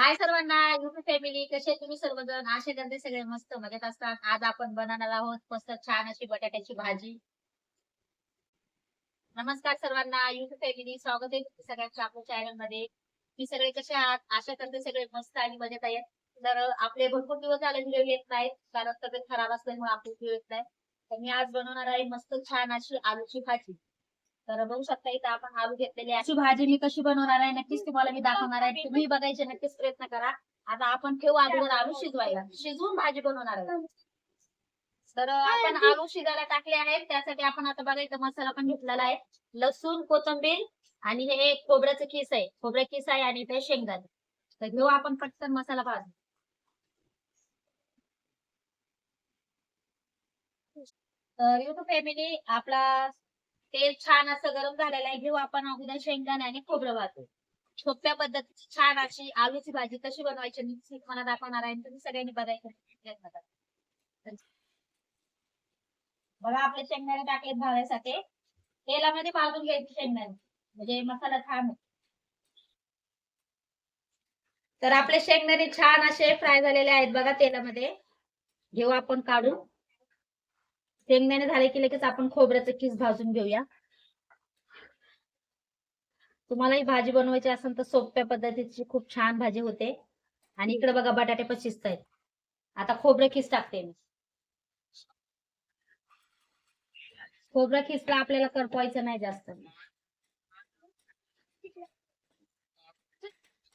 हाय सर्वांना YouTube family कसे तुम्ही सर्वजण? आशे करते सगळे मस्त मजेत असतात. आज आपण बनवणार आहोत मस्त छान अशी बटाट्याची भाजी. नमस्कार सर्वांना युट्यूब फॅमिली स्वागत आहे सगळ्यांच्या आपल्या चॅनलमध्ये. मी सगळे कसे आहात? आशा करते सगळे मस्त आणि मजेत आहेत. तर आपले भरपूर दिवस झाले व्हिडिओ येत नाहीत. कारण तब्येत खराब असल्यामुळे आपले व्हिडिओ येत नाही. तर मी आज बनवणार आहे मस्त छान अशी आलूची भाजी. तर बघू शकता इथं आपण आलू घेतलेली आहे. अशी भाजी मी कशी बनवणार आहे नक्कीच तुम्हाला मी दाखवणार आहे. तुम्ही बघायचे नक्कीच प्रयत्न करा. आता आपण ठेवू अगोदर आलू शिजवायला. शिजवून भाजी बनवणार आहे. तर आपण आलू शिजायला टाकले आहेत. त्यासाठी आपण आता बघायचं मसाला पण घेतलेला आहे. लसूण कोथिंबीर आणि हे खोबऱ्याचं केस आहे. खोबऱ्या किस आहे आणि ते शेंगदाणे. तर घेऊ आपण पटकन मसाला भाजून. तर युट्यूब फॅमिली आपला तेल छान असं गरम झालेलं आहे. घेऊ आपण अगोदर शेंगदाणे आणि खोबरं भाजू सोप्या पद्धतीची छान अशी आलूची भाजी कशी बनवायची मी मला दाखवणार आहे आणि तुम्ही सगळ्यांनी बघायचं बघा आपले शेंगदाणे टाकले भाजायसाठी तेलामध्ये भाजून घ्यायचे शेंगदाणे. म्हणजे मसाला छान तर आपले शेंगदाणे छान असे फ्राय झालेले आहेत बघा तेलामध्ये. घेऊ आपण काढून. शेंगदाणे झाले की लगेच आपण खोबऱ्याचं किस भाजून घेऊया. तुम्हाला ही भाजी बनवायची असेल तर सोप्या पद्धतीची खूप छान भाजी होते. आणि इकडे बघा बटाटे पण शिजत आहेत आता खोबरं खिस टाकते मी. खोबरं खिसला आपल्याला करपवायचं नाही जास्त.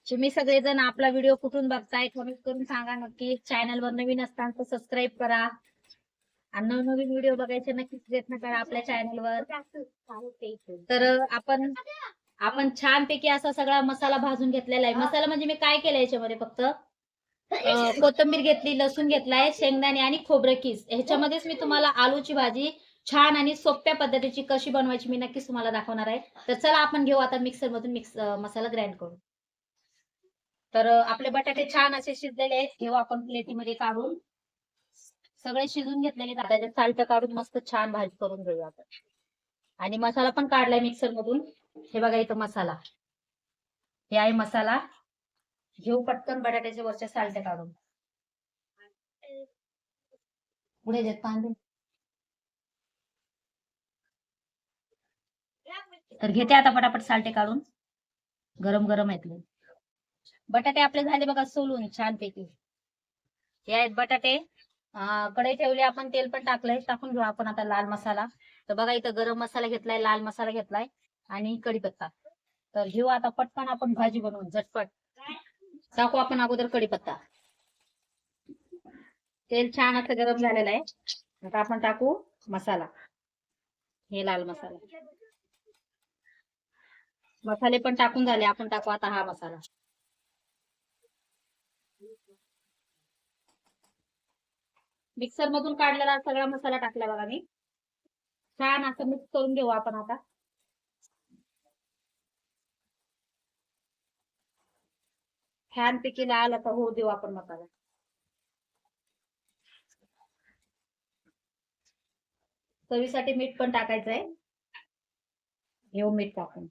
तुम्ही सगळेजण आपला व्हिडिओ कुठून बघताय कमेंट करून सांगा नक्की. चॅनल वर नवीन असताना सबस्क्राईब करा. आणि नवनवीन व्हिडिओ बघायचे नक्कीच प्रयत्न करा आपल्या चॅनलवर तर आपण आपण छानपैकी असा सगळा मसाला भाजून घेतलेला आहे. मसाला म्हणजे मी काय केलं याच्यामध्ये फक्त? कोथिंबीर घेतली लसूण घेतलाय शेंगदाणे आणि खोबरं किस. ह्याच्यामध्येच मी तुम्हाला आलूची भाजी छान आणि सोप्या पद्धतीची कशी बनवायची मी नक्कीच तुम्हाला दाखवणार आहे. तर चला आपण घेऊ आता मिक्सर मधून मिक्स मसाला ग्राइंड करू तर आपले बटाटे छान असे शिजलेले आहेत. घेऊ आपण प्लेटीमध्ये काढून. सगळे शिजून घेतलेले त्याच्यात आता साल्ट काढून मस्त छान भाजी करून घेऊया आपण. आणि मसाला पण काढलाय मिक्सर मधून. हे बघा इथं मसाला. हे आहे मसाला. घेऊ पटकन बटाट्याच्या वरच्या साल्ट काढून. पुढे देत पाणी तर घेते आता पटापट साल्टे काढून. गरम गरम आहेत बटाटे आपले झाले बघा सोलून छानपैकी. हे आहेत बटाटे. कढई ठेवली आपण तेल पण टाकलंय टाकून घेऊ आपण आता लाल मसाला. तर बघा इथं गरम मसाला घेतलाय लाल मसाला घेतलाय आणि कढीपत्ता. तर घेऊ आता पटकन आपण भाजी बनवून झटपट. टाकू आपण अगोदर कढीपत्ता. तेल छान असं गरम झालेलं आहे. आता आपण टाकू मसाला. हे लाल मसाला. मसाले पण टाकून झाले आपण टाकू आता हा मसाला. मिक्सर मधून काढलेला सगळा मसाला टाकला बघा मी. छान असं मिक्स करून घेऊ आपण आता. फॅन पैकी लाल आता होऊ देऊ आपण मसाला. चवीसाठी मीठ पण टाकायचं आहे घेऊ मीठ टाकून.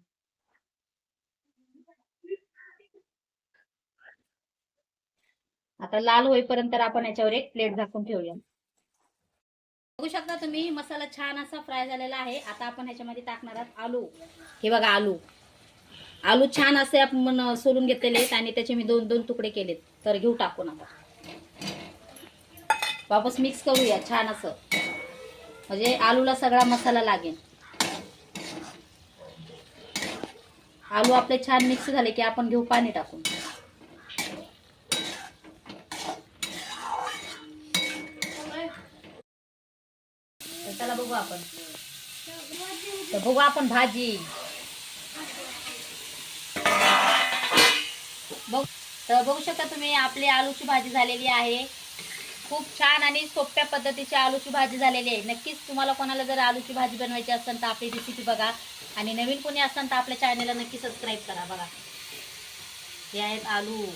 आता लाल होईपर्यंत आपण याच्यावर एक प्लेट झाकून ठेवूया. बघू शकता तुम्ही मसाला छान असा फ्राय झालेला आहे. आता आपण ह्याच्यामध्ये टाकणार आहोत आलू. हे बघा आलू. आलू छान असे आपण सोलून घेतलेले आहेत आणि त्याचे मी दोन दोन तुकडे केलेत. तर घेऊ टाकून आता. वापस मिक्स करूया छान असं. म्हणजे आलूला सगळा मसाला लागेल. आलू आपले छान मिक्स झाले की आपण घेऊ पाणी टाकून. चला बघू आपण. तर बघू आपण भाजी. बघ तर बघू शकता तुम्ही आपली आलूची भाजी झालेली आहे. खूप छान आणि सोप्या पद्धतीची आलूची भाजी झालेली आहे. नक्कीच तुम्हाला कोणाला जर आलूची भाजी बनवायची असेल तर आपली रेसिपी बघा. आणि नवीन कोणी असेल तर आपल्या चॅनलला नक्की सबस्क्राईब करा बघा. हे आहेत आलू.